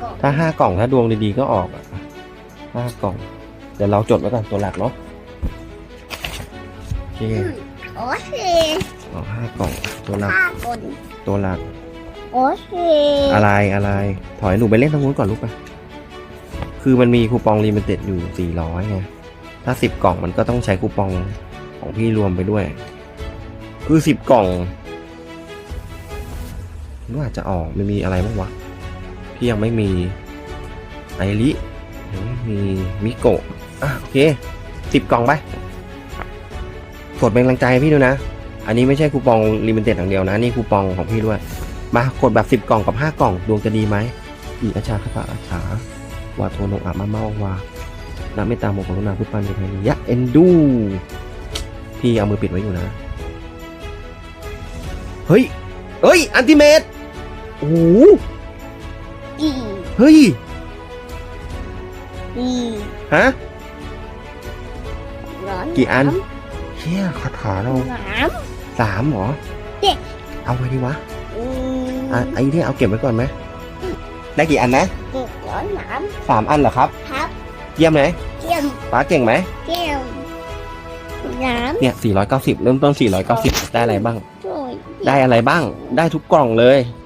กล่องถ้าห้ากล่องถ้าดวงดีๆก็ออกอะห้ากล่อง เดี๋ยวเราจดไว้ก่อนตัวหลักเนาะโอเคอืมโอเคออกห้ากล่องตัวหลักห้าคนตัวหลักโอเคอะไรอะไร ถอยหนูไปเล่นทางนู้นก่อนลูกไปคือมันมีคูปองรีมิเต็ดอยู่สี่ร้อยไงถ้าสิบกล่องมันก็ต้องใช้คูปองของพี่รวมไปด้วย คือสิบกล่องรู้อาจจะออกไม่มีอะไรบ้างวะ พี่ยังไม่มีไอริยังไม่มีมิโกะอะโอเคสิบกล่องไปกดเป็นกำลังใจให้พี่ด้วยนะ อันนี้ไม่ใช่คูปองลิมิเต็ดอย่างเดียวนะ นี่คูปองของพี่ด้วย มากดแบบสิบกล่องกับห้ากล่องดวงจะดีไหมอีอาชาคาปะอาชาวาโทโนอามาเมาวานาเมตตาโมกรุณาพุทธันเดชนิยะเอ็นดูพี่เอามือปิดไว้อยู่นะ เฮ้ย เฮ้ย อันติเมตโอ้ เฮ้ยอีฮะร้อนกี่อันเชี่ยคาถาเราน้สามเหรอเจ็ดเอาไงดีวะำอืมอะไอ้ที่เอาเก็บไว้ก่อนไหมได้กี่อันนะเจ็ดร้อนน้สามอันเหรอครับำครับ เยี่ยมไหมเกี่ยมป้าเก่งไหมเกี่ยมน้เนี่ย490 เริ่มต้น 490 ได้อะไรบ้างำช่วยได้อะไรบ้าง ได้ทุกกล่องเลยอ